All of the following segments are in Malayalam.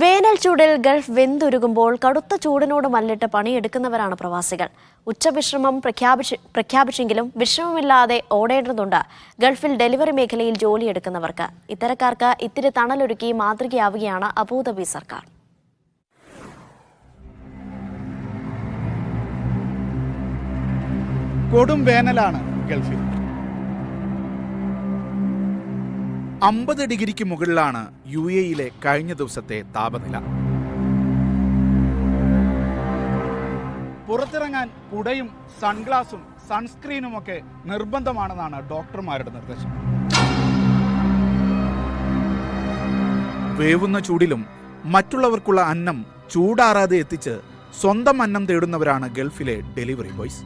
വേനൽ ചൂടിൽ ഗൾഫ് വെന്തുരുകുമ്പോൾ കടുത്ത ചൂടിനോട് മല്ലിട്ട് പണിയെടുക്കുന്നവരാണ് പ്രവാസികൾ. ഉച്ചവിശ്രമം പ്രഖ്യാപിച്ച് പ്രഖ്യാപിച്ചെങ്കിലും വിശ്രമമില്ലാതെ ഓടേണ്ടതുണ്ട്. ഗൾഫിൽ ഡെലിവറി മേഖലയിൽ ജോലിയെടുക്കുന്നവർക്ക്. ഇത്തരക്കാർക്ക് ഇത്തിരി തണലൊരുക്കി മാതൃകയാവുകയാണ് അബൂദബി സർക്കാർ. കൊടും വേനലാണ് ഗൾഫിൽ. അമ്പത് ഡിഗ്രിക്ക് മുകളിലാണ് യു എയിലെ കഴിഞ്ഞ ദിവസത്തെ താപനില. പുറത്തിറങ്ങാൻ കുടയും സൺഗ്ലാസും സൺസ്ക്രീനും ഒക്കെ നിർബന്ധമാണെന്നാണ് ഡോക്ടർമാരുടെ നിർദ്ദേശം. വേവുന്ന ചൂടിലും മറ്റുള്ളവർക്കുള്ള അന്നം ചൂടാറാതെ എത്തിച്ച് സ്വന്തം അന്നം തേടുന്നവരാണ് ഗൾഫിലെ ഡെലിവറി ബോയ്സ്.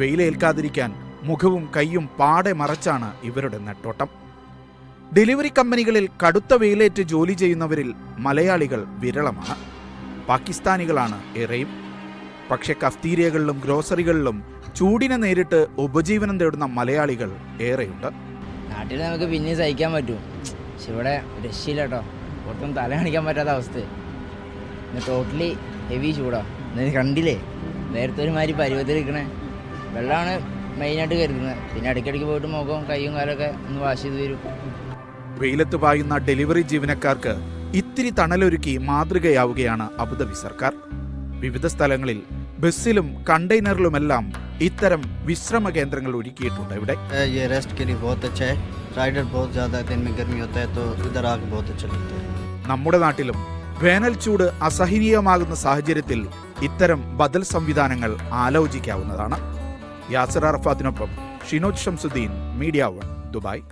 വെയിലേൽക്കാതിരിക്കാൻ മുഖവും കൈയും പാടെ മറച്ചാണ് ഇവരുടെ നെട്ടോട്ടം. ഡെലിവറി കമ്പനികളിൽ കടുത്ത വെയിലേറ്റ് ജോലി ചെയ്യുന്നവരിൽ മലയാളികൾ വിരളമാണ്. പാകിസ്ഥാനികളാണ് ഏറെയും. പക്ഷേ കഫ്തീരിയകളിലും ഗ്രോസറികളിലും ചൂടിനെ നേരിട്ട് ഉപജീവനം തേടുന്ന മലയാളികൾ ഏറെയുണ്ട്. നാട്ടിൽ നമുക്ക് പിന്നെ സഹിക്കാൻ പറ്റും. പക്ഷെ ഇവിടെ രക്ഷയില്ല കേട്ടോ ഒട്ടും തല കാണിക്കാൻ പറ്റാത്ത അവസ്ഥ. ടോട്ടലി ഹെവി ചൂടാ. കണ്ടില്ലേ? നേരത്തെ ഒരുമാതിരി പരുവത്തിൽ ഇരിക്കണേ വെള്ളമാണ് മെയിനായിട്ട് കരുതുന്നത്. പിന്നെ ഇടയ്ക്കിടയ്ക്ക് പോയിട്ട് മുഖവും കൈയും കാലൊക്കെ ഒന്ന് വാഷ് ചെയ്ത് വരും. വെയിലത്ത് പായുന്ന ഡെലിവറി ജീവനക്കാർക്ക് ഇത്തിരി തണലൊരുക്കി മാതൃകയാവുകയാണ് അബുദാബി സർക്കാർ. വിവിധ സ്ഥലങ്ങളിൽ ബസ്സിലും കണ്ടെയ്നറിലുമെല്ലാം ഇത്തരം വിശ്രമ കേന്ദ്രങ്ങൾ ഒരുക്കിയിട്ടുണ്ട് ഇവിടെ. നമ്മുടെ നാട്ടിലും വേനൽ ചൂട് അസഹനീയമാകുന്ന സാഹചര്യത്തിൽ ഇത്തരം ബദൽ സംവിധാനങ്ങൾ ആലോചിക്കാവുന്നതാണ്. Yasar അറഫാത്തിനൊപ്പം Shinoj Shamsuddin media one Dubai.